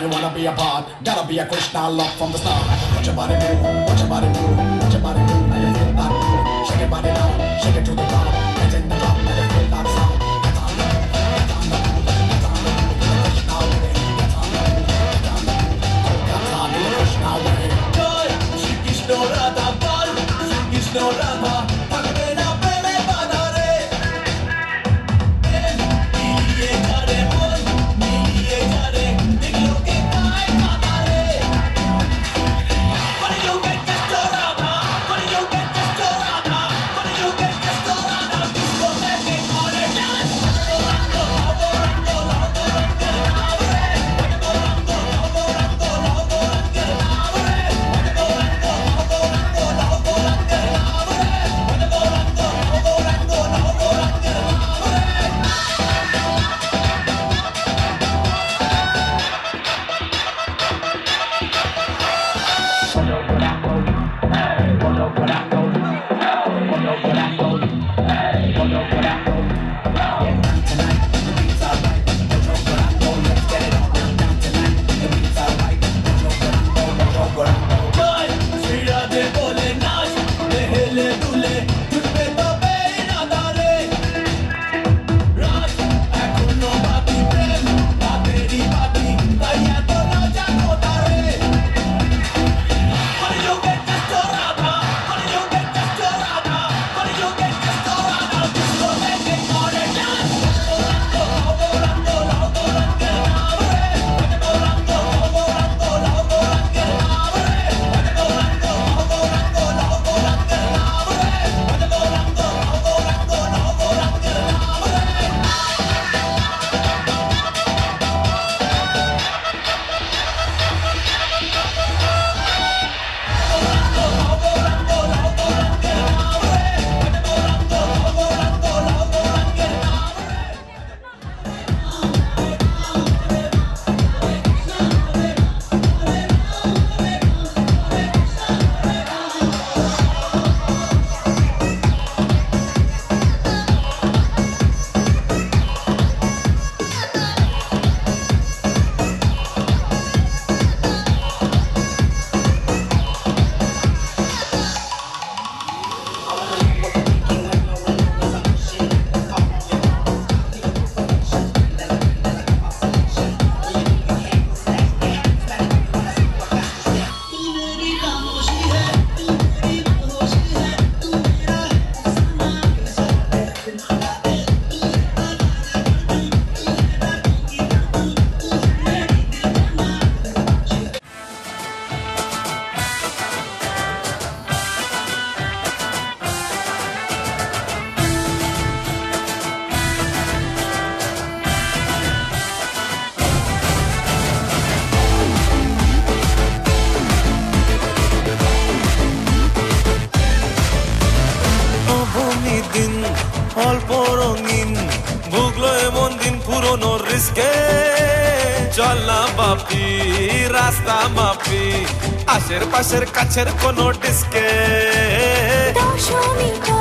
God, wanna be a part. Gotta be a Krishna love from the start. Watch your body move, watch your body move, watch your body move. Now you feel that move. Shake your body now, shake it to the top. মাপি রাস্তা মাপি আশের পাশের কাছের কোনো ডিস্কে। দশমিটা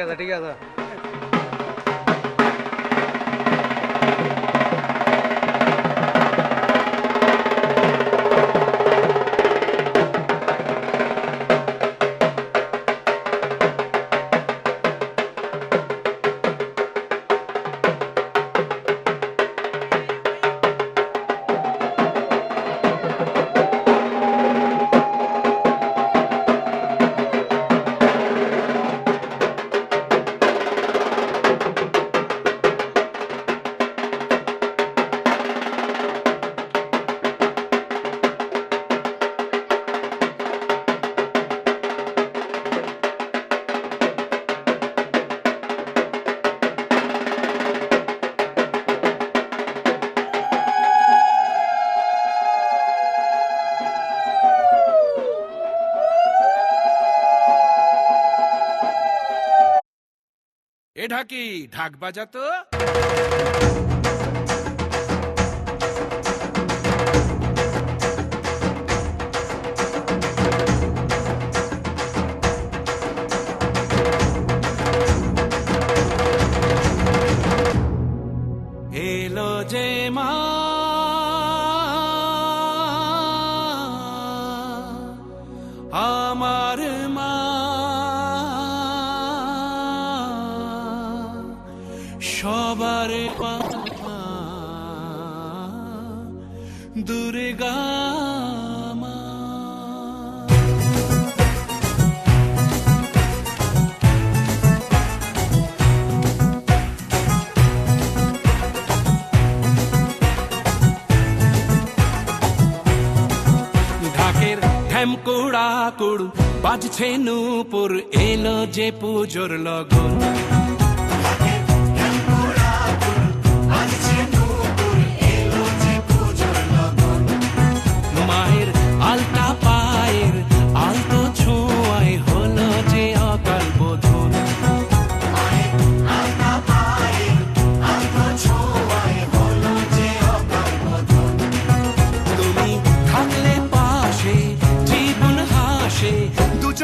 আছে ঠিক আছে ঢাকি ঢাক বাজাতো। দুর্গা কুড়া কুড় বাজছে নূপুর এলো যে পুজোর লগন।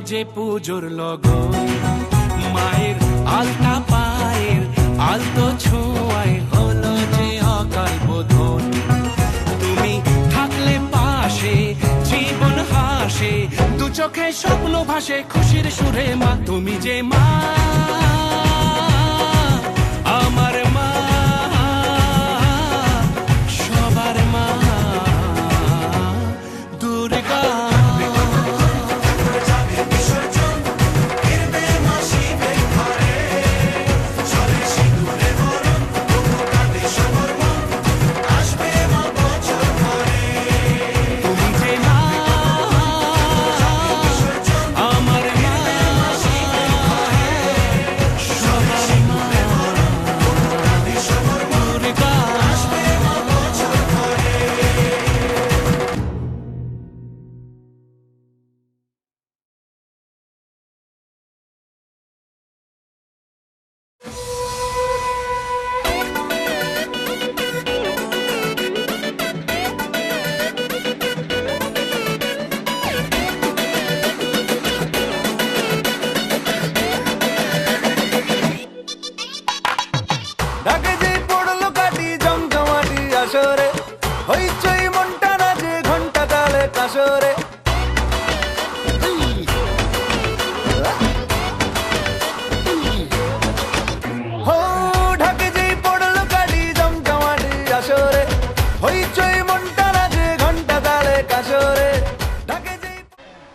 যে পুজোর লগ মায়ের আলতা পায়ের আলতো ছোঁয়ায় হলো যে অকাল বোধন। তুমি থাকলে পাশে, জীবন হাসে, দু চোখে স্বপ্ন ভাসে, খুশির সুরে মা, তুমি যে মা।